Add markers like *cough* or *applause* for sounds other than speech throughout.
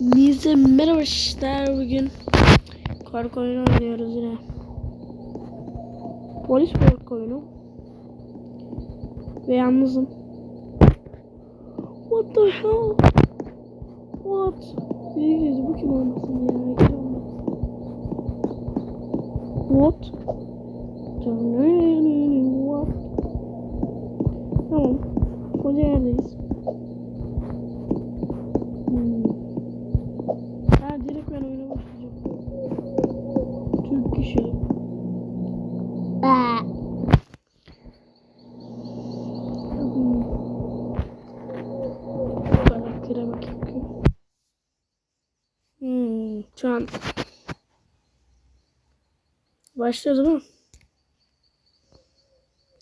Nize merhaba arkadaşlar bugün korku oyunu oynuyoruz yine. Polis korku oyunu. Ve yalnızım. What the hell? What? Biri girdi bu kim olmasın ya? Kim olmasın? What? What? Tamam. Koca yerdeyiz. Şu an başladı mı?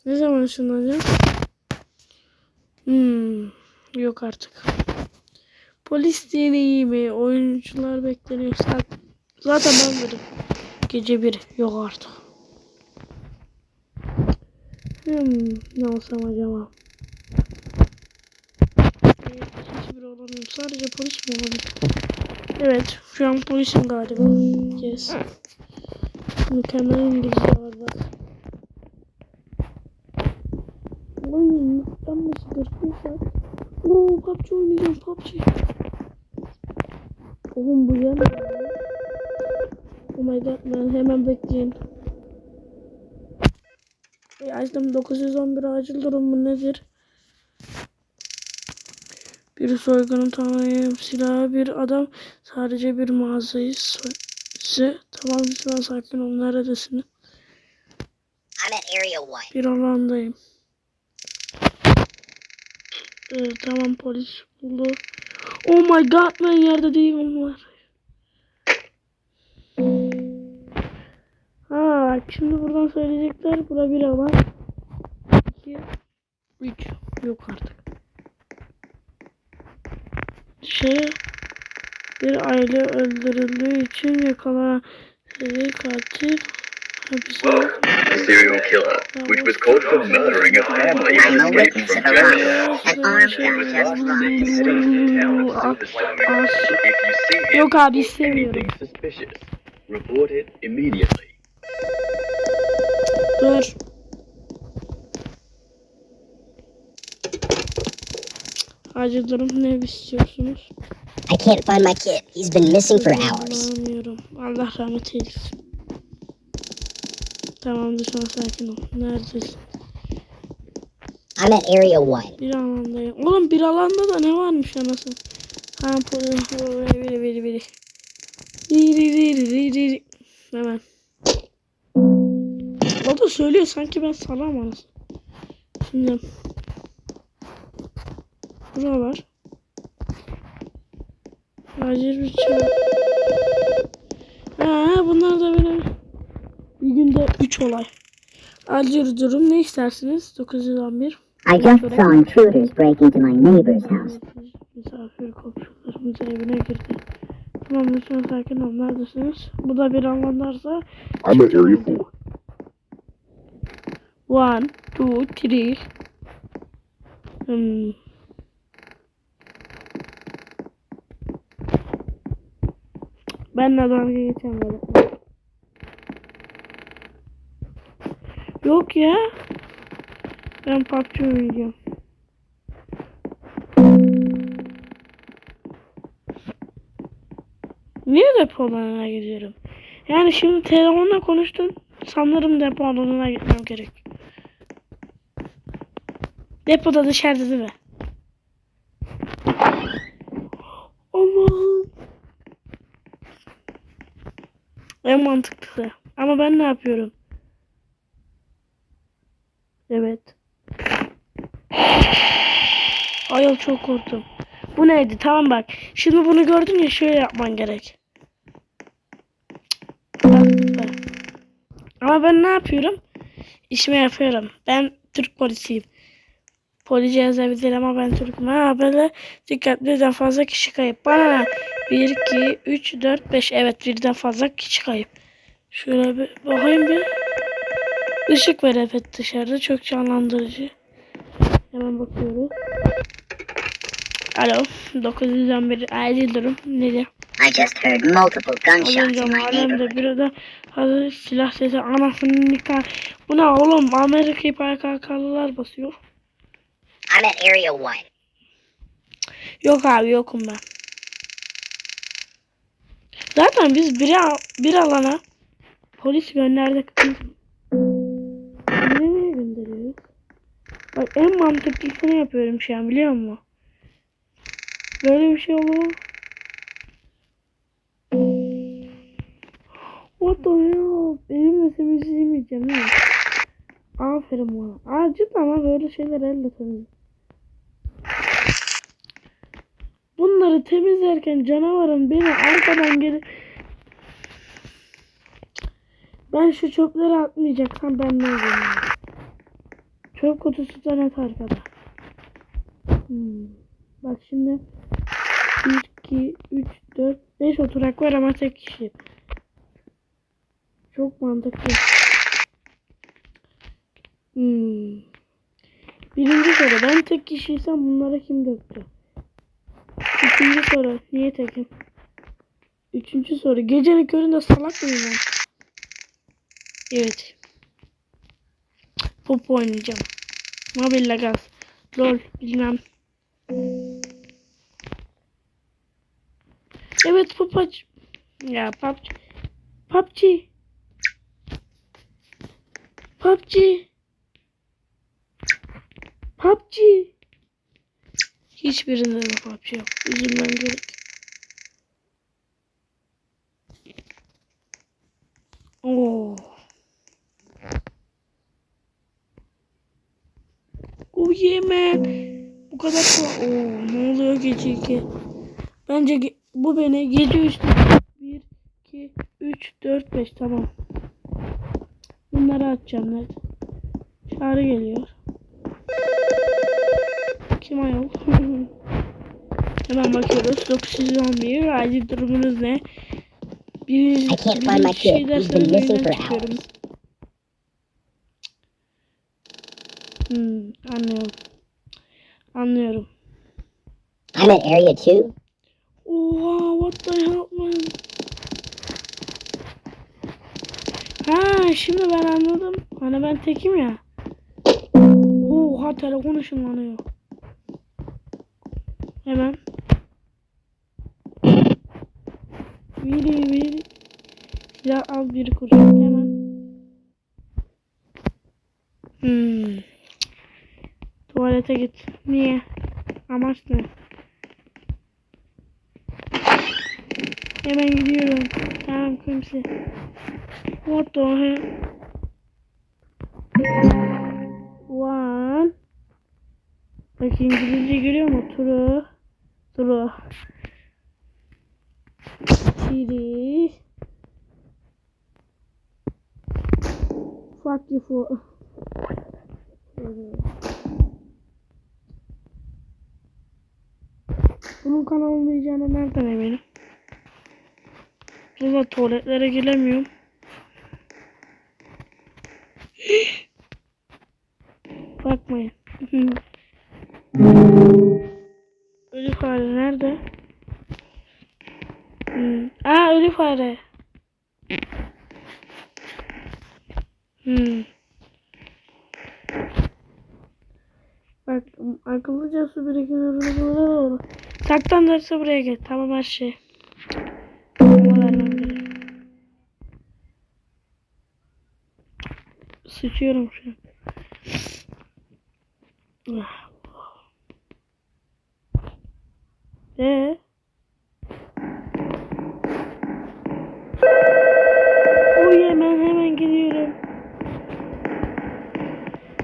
Ne zaman ışınlanacağım? Hmm, yok artık. Polis deneyimi, oyuncular bekleniyor. Saat, zaten ben varım. Gece bir, yok artık. Hmm, ne olsam acaba? Hiçbir olamıyorum. Sadece polis mi olabilir? Evet, şu an polisim galiba. Yes. Mükemmel İngilizce var bak. Oyun yüklenmesi 41 saat. Oo PUBG oynayacağım PUBG. Oğlum bu yan. Oh my god ben hemen bekleyin. Açtım 911 acil durum mu nedir? Bir soygunun tanıyım silahı bir adam sadece bir mağazayı soy size tamam lütfen sakin ol 1. Bir alandayım. Ee, tamam polis buldu. Oh my god ben yerde değilim var. Ha şimdi buradan söyleyecekler. Bura bir alan. 2 3 yok artık. Şey bir aile öldürüldüğü için yakalanan seri katil hapise A serial killer, which was caught for murdering a family and I'm a escaped witness from of a jail. murder. An armed He was guy last just seen arrived. heading to town of Silverstone. If you see him Yok abi or istemiyorum. anything suspicious, report it immediately. Dur. Acil durum ne istiyorsunuz? I can't find my kid. He's been missing for hours. Anlamıyorum. Allah rahmet eylesin. Tamam lütfen sakin ol. Neredesin? I'm at Area 1. Bir alandayım. Oğlum bir alanda da ne varmış anasını? Ha polis. Biri biri biri biri. Biri biri biri. Hemen. O da söylüyor sanki ben salam anasını. Şimdi. Bura var. Acil bir çağır. Ha bunlar da benim. Bir günde 3 olay. Acil durum ne istersiniz? 911. I just saw intruders break into my neighbor's house. Misafir komşularımız evine girdi. Tamam lütfen sakin ol. Neredesiniz? Bu da bir anlamlarsa. I'm at Area 4. One, two, three. Hmm. Ben de dalga böyle. Yok ya. Ben PUBG oynayacağım. Niye depo alanına gidiyorum? Yani şimdi telefonla konuştun. Sanırım depo alanına gitmem gerek. Depoda dışarıda değil mi? En mantıklısı. Ama ben ne yapıyorum? Evet. Ay çok korktum. Bu neydi? Tamam bak. Şimdi bunu gördün ya şöyle yapman gerek. Ama ben ne yapıyorum? İşimi yapıyorum. Ben Türk polisiyim. Polis yazabilir ama ben Türk'üm. Ha böyle dikkatli birden fazla kişi kayıp. Bana ne? 1, 2, 3, 4, 5. Evet birden fazla kişi kayıp. Şöyle bir bakayım bir. Işık var evet dışarıda. Çok canlandırıcı. Hemen bakıyoruz. Alo 911 acil durum nedir? I just heard multiple gunshots in my neighborhood. bir oda hazır silah sesi anasının nikah. Bu ne oğlum Amerika'yı PKK'lılar basıyor. I'm at Area 1. Yok abi yokum ben. Zaten biz bir, bir alana polis gönderdik. Biz nereye gönderiyoruz? Bak en mantıklısını yapıyorum şu an biliyor musun? Böyle bir şey olur? What the hell? Benim değil mi? Aferin bana. Aa ama böyle şeyler elle temizle. Bunları temizlerken canavarın beni arkadan gelip ben şu çöpleri atmayacaksam ben ne yapayım? Çöp kutusu da net arkada. Hmm. Bak şimdi 1, 2, 3, 4, 5 oturak var ama tek kişi. Çok mantıklı. Hmm. Birinci soru ben tek kişiysem bunlara kim döktü? İkinci soru. Niye tekim? Üçüncü soru. Gecenin köründe salak mıyım ben? Evet. Pop oynayacağım. Mobil Legas. LOL bilmem. Evet aç. Ya PUBG. PUBG. PUBG. PUBG. Hiçbirinde de PUBG yok. Üzülmem gerek. Oo. O yeme. Bu kadar ko- Oo, ne oluyor gece 2? Bence ge- bu beni gece 3'te 1 2 3 4 5 tamam. Bunları atacağım net. Çağrı geliyor. Kim ayol? *laughs* Hemen bakıyoruz. 911 acil durumunuz ne? Bir. He's been missing for hours. Hmm, anlıyorum. Anlıyorum. I'm at Area 2. Oha what the hell man. Ha şimdi ben anladım. Hani ben tekim ya. Oha telefon ışınlanıyor. Hemen. Viri viri. Silah al bir kurşun hemen. Hmm. Tuvalete git. Niye? Amaç ne? Hemen gidiyorum. Tamam kimse. What the hell? One. Bak İngilizce görüyor mu? True. True. Three. Fuck you for. Bunun kanal olmayacağına nereden eminim? Burada tuvaletlere giremiyorum. *gasps* Bakmayın. *laughs* ölü fare nerede? Hmm. Aa ölü fare. Hmm. Bak akıllıca su birikimini doğru. Saklan derse buraya gel. Tamam her şey. Sıçıyorum şu an. Ah. Ee? Uy hemen hemen gidiyorum.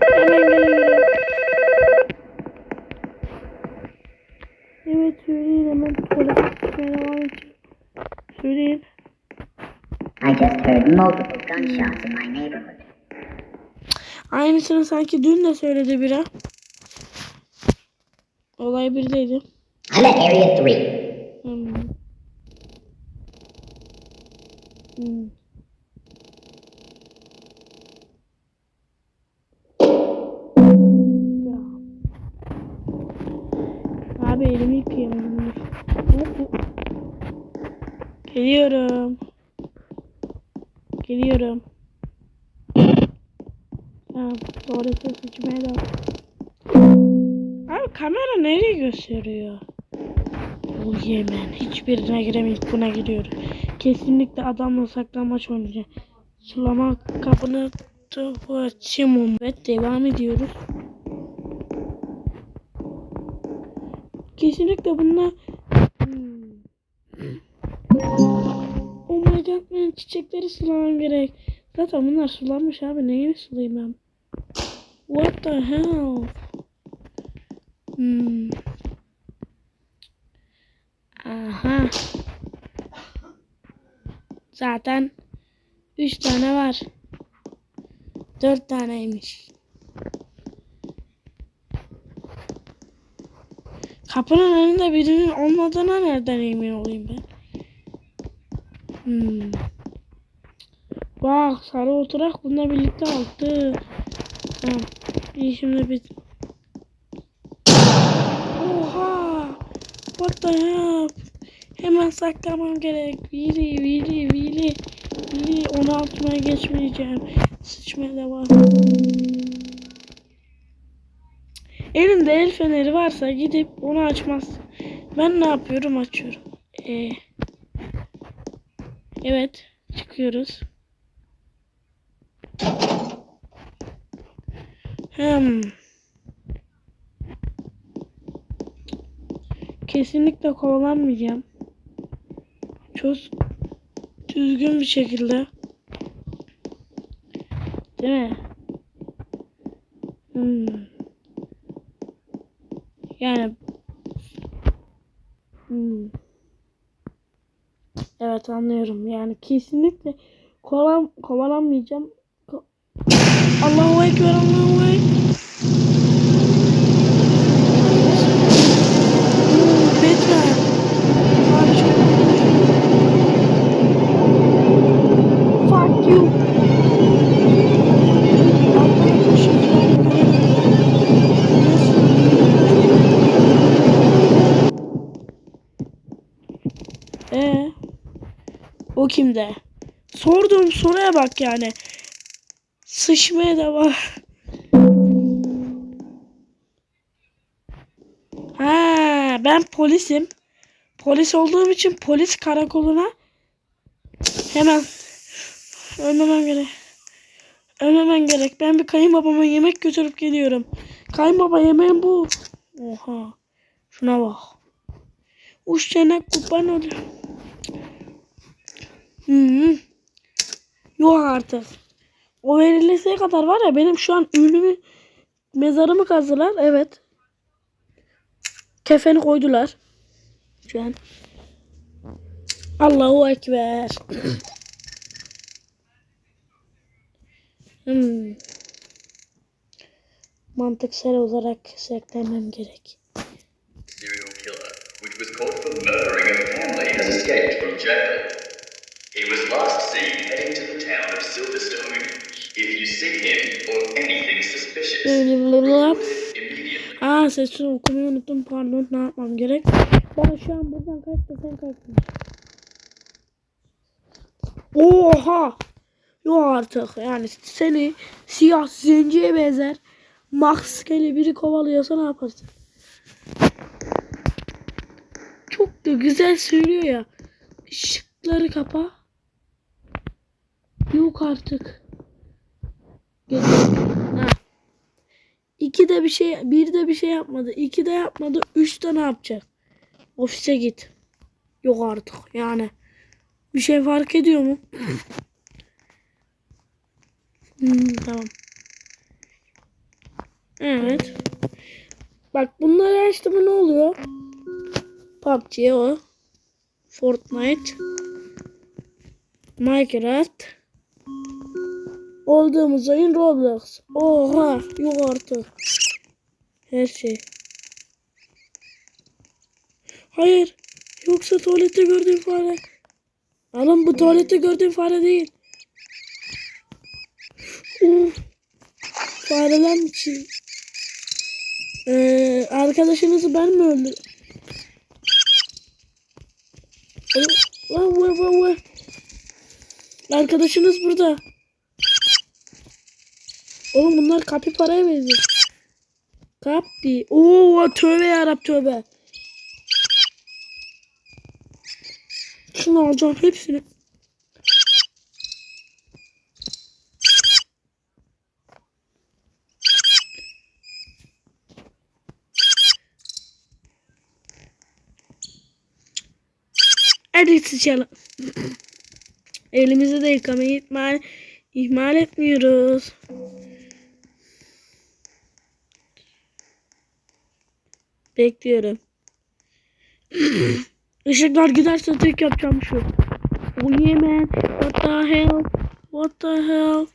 Hemen geliyorum. Evet söyleyin hemen gitmeye devam edeceğim. Söyleyin. I just heard multiple gunshots in my neighborhood. Aynısını sanki dün de söyledi biri. Olay birdeydi. I'm at area three. Mm. Mm. Abi elimi yıkayamadım. Geliyorum. Geliyorum. Tamam. Doğrusu sıçmaya da. Abi kamera nereye gösteriyor? Bu Yemen. Hiçbirine giremeyiz. Buna giriyorum. Kesinlikle adamla saklanmaç oynayacağım. Sulama kapını açayım. Evet devam ediyoruz. Kesinlikle bunlar Hmm. Oh my god ben çiçekleri sulamam gerek. Zaten bunlar sulanmış abi. Neyini sulayayım ben? What the hell? Hmm. Zaten 3 tane var. 4 taneymiş. Kapının önünde birinin olmadığına nereden emin olayım ben? Hmm. Bak sarı oturak bununla birlikte aldı. Tamam. İyi şimdi bir... Oha! What the hell? Hemen saklamam gerek. Vili, vili, vili. Vili onu atmaya geçmeyeceğim. Sıçmaya devam. Elinde el feneri varsa gidip onu açmaz. Ben ne yapıyorum? Açıyorum. Ee, evet. Çıkıyoruz. Hmm. Kesinlikle kovalanmayacağım. Çok düzgün bir şekilde. Değil mi? Hmm. Yani hmm. Evet anlıyorum. Yani kesinlikle kovalan kovalanmayacağım. Ko- Allahu ekber Allahu o kimde? Sorduğum soruya bak yani. Sıçmaya da var. Ha, ben polisim. Polis olduğum için polis karakoluna hemen ölmemem gerek. Ölmemem gerek. Ben bir kayınbabama yemek götürüp geliyorum. Kayınbaba yemeğim bu. Oha. Şuna bak. Uş çene kurban oluyor. Yok artık. O verileseye kadar var ya benim şu an ünlümü mezarımı kazdılar. Evet. Kefeni koydular. Şu an. Allahu Ekber. hmm. Mantıksal olarak seklemem gerek. serial killer, which was caught for murdering a family, has escaped from jail. He was last seen heading to the town of Silverstone. If you see him or anything suspicious, report it immediately. Aa sesini okumayı unuttum pardon ne yapmam gerek. Ben şu an buradan kalk da sen kalktın. Oha! Yok artık yani seni siyah zenciye benzer maskeli biri kovalıyorsa ne yaparsın? Çok da güzel söylüyor ya. Işıkları kapa. Yok artık. İki de bir şey, bir de bir şey yapmadı. iki de yapmadı. Üç de ne yapacak? Ofise git. Yok artık yani. Bir şey fark ediyor mu? Hmm, tamam. Evet. Bak bunları açtı mı ne oluyor? PUBG o. Fortnite. Minecraft. Olduğumuz oyun Roblox. Oha yok artık. Her şey. Hayır. Yoksa tuvalette gördüğüm fare. Alın bu tuvalette gördüğüm fare değil. Uf. Fareler için. Ee, arkadaşınızı ben mi öldürdüm? Arkadaşınız burada. Oğlum bunlar kapi paraya benziyor. Kapi. Oo tövbe yarab tövbe. Şunu alacağım hepsini. Hadi sıçalım. *clears throat* Elimizi de yıkamayı ihmal, ihmal etmiyoruz. Bekliyorum. *clears throat* Işıklar giderse tek yapacağım şu. Oh yeah man. What the hell? What the hell?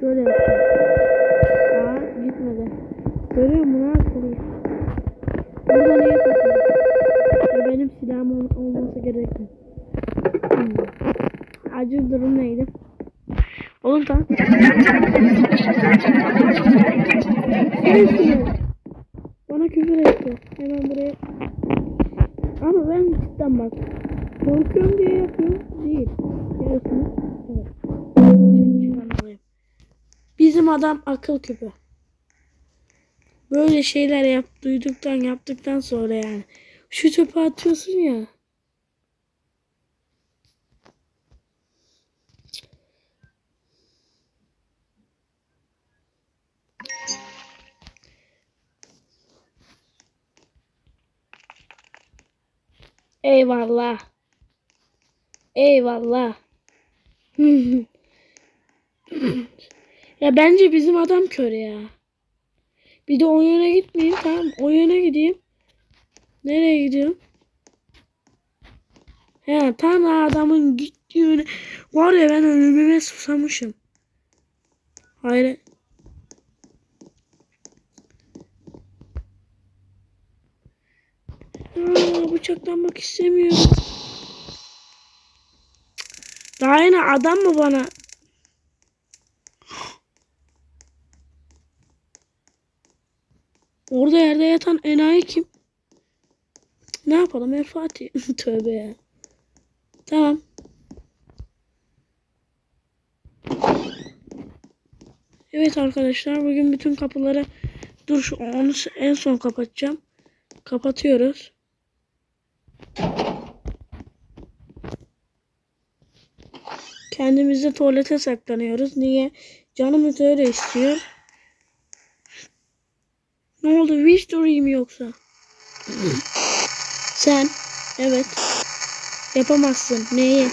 Şöyle yapacağım. Aa gitmedi. Görüyor musun? Ne yapıyor? Burada niye kapıyor? Ya benim silahım ol- olması gerekli. Hmm. Acil durum neydi? Oğlum tamam. *laughs* Bana küfür etti. Hemen buraya. Ama ben cidden bak. Korkuyorum diye yapıyorum. Değil. Çıkarmalıyım. Bizim adam akıl küpü. Böyle şeyler yap, duyduktan yaptıktan sonra yani. Şu çöpe atıyorsun ya. Eyvallah. Eyvallah. *laughs* ya bence bizim adam kör ya. Bir de o yöne gitmeyeyim tamam. O yöne gideyim. Nereye gidiyorum? He tam adamın gittiği yöne. Var ya ben ölümüme susamışım. Hayır. Aa, bıçaklanmak istemiyorum. Daha yine adam mı bana? Orada yerde yatan enayi kim? Ne yapalım El Fatih? *laughs* Tövbe ya. Tamam. Evet arkadaşlar bugün bütün kapıları dur şu onu en son kapatacağım. Kapatıyoruz. Kendimizi tuvalete saklanıyoruz. Niye? Canımız öyle istiyor. Ne oldu? Victory mi yoksa? *clears throat* Sen. Evet. Yapamazsın. Neyi?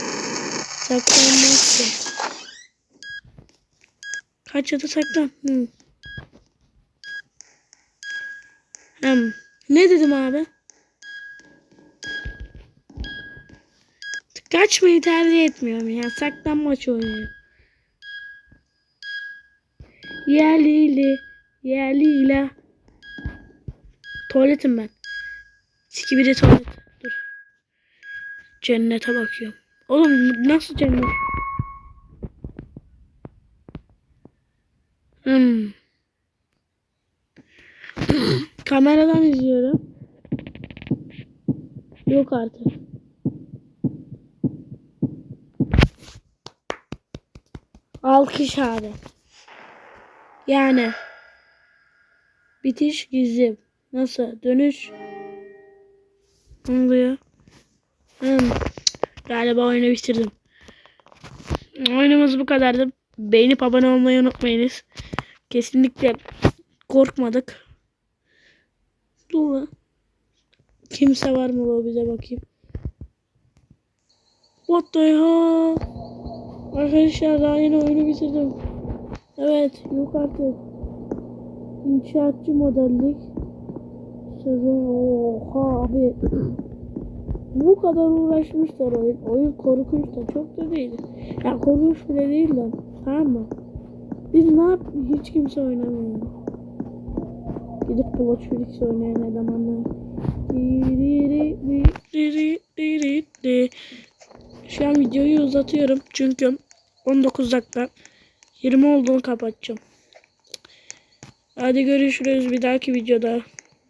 Saklanmazsın. Kaç ya da saklan. Hı. Hmm. Ne dedim abi? Kaçmayı tercih etmiyorum ya. Saklanmaç oynuyorum. Yerliyle. Yerliyle. Tuvaletim ben. Siki bir de tuvalet. Dur. Cennete bakıyorum. Oğlum nasıl cennet? Hmm. *clears throat* Kameradan izliyorum. Yok artık. Alkış abi. Yani. Bitiş gizli. Nasıl? Dönüş. Ne oluyor? Hmm. Galiba oyunu bitirdim. Oyunumuz bu kadardı. Beğenip abone olmayı unutmayınız. Kesinlikle korkmadık. Dur. Kimse var mı lobide bakayım. What the hell? Arkadaşlar daha yeni oyunu bitirdim. Evet yok artık. İnşaatçı modellik. Sezon oha abi. Bu kadar uğraşmışlar oyun. Oyun korkunç da çok da değil. Ya korkunç bile değil lan. Tamam mı? Biz ne yap? Hiç kimse oynamıyor. Gidip Blood Felix oynayan elemanlar. Şu an videoyu uzatıyorum çünkü 19 dakika 20 olduğunu kapatacağım. Hadi görüşürüz bir dahaki videoda.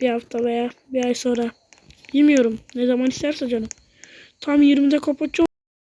Bir hafta veya bir ay sonra. Bilmiyorum. Ne zaman isterse canım. Tam 20'de kapatacağım.